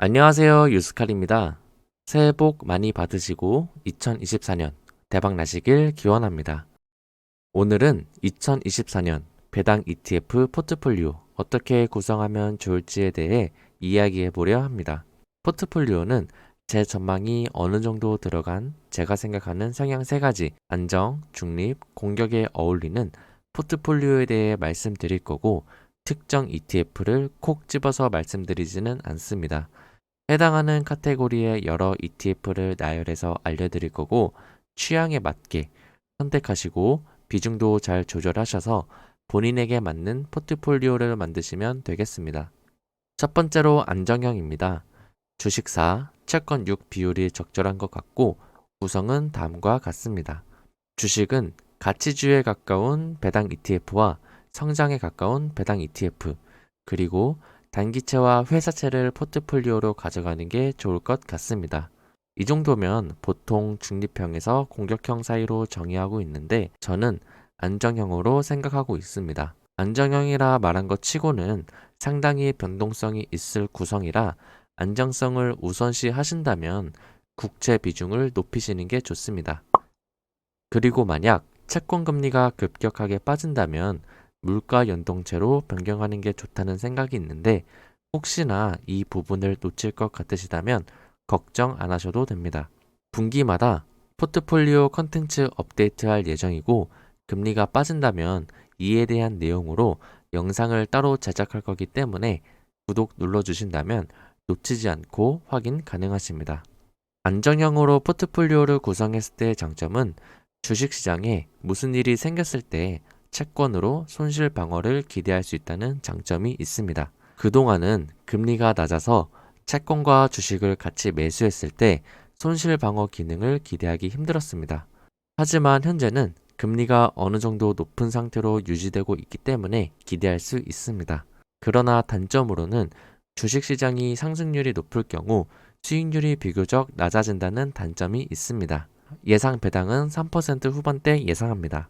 안녕하세요. 유스칼입니다. 새해 복 많이 받으시고 2024년 대박 나시길 기원합니다. 오늘은 2024년 배당 ETF 포트폴리오 어떻게 구성하면 좋을지에 대해 이야기해 보려 합니다. 포트폴리오는 제 전망이 어느 정도 들어간 제가 생각하는 성향 세 가지 안정, 중립, 공격에 어울리는 포트폴리오에 대해 말씀드릴 거고 특정 ETF를 콕 집어서 말씀드리지는 않습니다. 해당하는 카테고리의 여러 ETF를 나열해서 알려드릴 거고 취향에 맞게 선택하시고 비중도 잘 조절하셔서 본인에게 맞는 포트폴리오를 만드시면 되겠습니다. 첫 번째로 안정형입니다. 주식사, 채권 6 비율이 적절한 것 같고 구성은 다음과 같습니다. 주식은 가치주에 가까운 배당 ETF와 성장에 가까운 배당 ETF, 그리고 단기채와 회사채를 포트폴리오로 가져가는 게 좋을 것 같습니다. 이 정도면 보통 중립형에서 공격형 사이로 정의하고 있는데 저는 안정형으로 생각하고 있습니다. 안정형이라 말한 것 치고는 상당히 변동성이 있을 구성이라 안정성을 우선시 하신다면 국채 비중을 높이시는 게 좋습니다. 그리고 만약 채권 금리가 급격하게 빠진다면 물가 연동제로 변경하는 게 좋다는 생각이 있는데 혹시나 이 부분을 놓칠 것 같으시다면 걱정 안 하셔도 됩니다. 분기마다 포트폴리오 컨텐츠 업데이트할 예정이고 금리가 빠진다면 이에 대한 내용으로 영상을 따로 제작할 거기 때문에 구독 눌러주신다면 놓치지 않고 확인 가능하십니다. 안정형으로 포트폴리오를 구성했을 때의 장점은 주식시장에 무슨 일이 생겼을 때 채권으로 손실 방어를 기대할 수 있다는 장점이 있습니다. 그동안은 금리가 낮아서 채권과 주식을 같이 매수했을 때 손실 방어 기능을 기대하기 힘들었습니다. 하지만 현재는 금리가 어느 정도 높은 상태로 유지되고 있기 때문에 기대할 수 있습니다. 그러나 단점으로는 주식시장이 상승률이 높을 경우 수익률이 비교적 낮아진다는 단점이 있습니다. 예상 배당은 3% 후반대 예상합니다.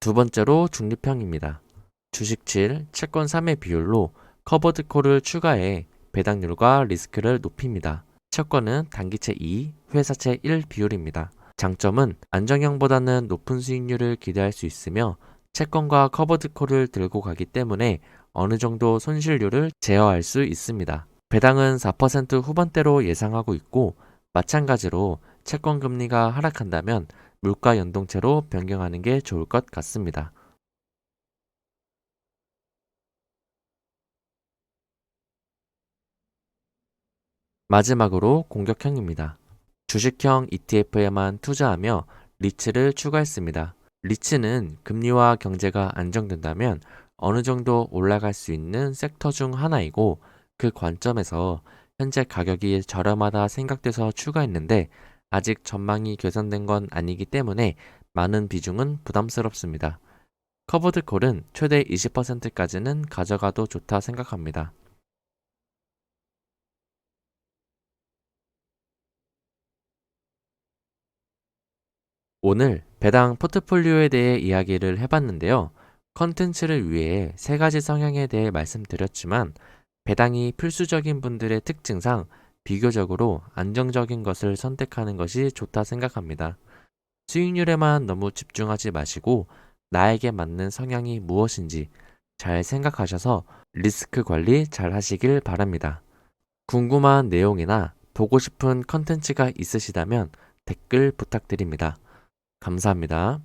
두 번째로 중립형입니다. 주식 7, 채권 3의 비율로 커버드 콜을 추가해 배당률과 리스크를 높입니다. 채권은 단기채 2, 회사채 1 비율입니다. 장점은 안정형보다는 높은 수익률을 기대할 수 있으며 채권과 커버드 콜을 들고 가기 때문에 어느 정도 손실률을 제어할 수 있습니다. 배당은 4% 후반대로 예상하고 있고 마찬가지로 채권 금리가 하락한다면 물가 연동체로 변경하는 게 좋을 것 같습니다. 마지막으로 공격형입니다. 주식형 ETF에만 투자하며 리츠를 추가했습니다. 리츠는 금리와 경제가 안정된다면 어느 정도 올라갈 수 있는 섹터 중 하나이고 그 관점에서 현재 가격이 저렴하다 생각돼서 추가했는데 아직 전망이 개선된 건 아니기 때문에 많은 비중은 부담스럽습니다. 커버드 콜은 최대 20%까지는 가져가도 좋다 생각합니다. 오늘 배당 포트폴리오에 대해 이야기를 해봤는데요. 컨텐츠를 위해 세 가지 성향에 대해 말씀드렸지만 배당이 필수적인 분들의 특징상 비교적으로 안정적인 것을 선택하는 것이 좋다 생각합니다. 수익률에만 너무 집중하지 마시고 나에게 맞는 성향이 무엇인지 잘 생각하셔서 리스크 관리 잘 하시길 바랍니다. 궁금한 내용이나 보고 싶은 컨텐츠가 있으시다면 댓글 부탁드립니다. 감사합니다.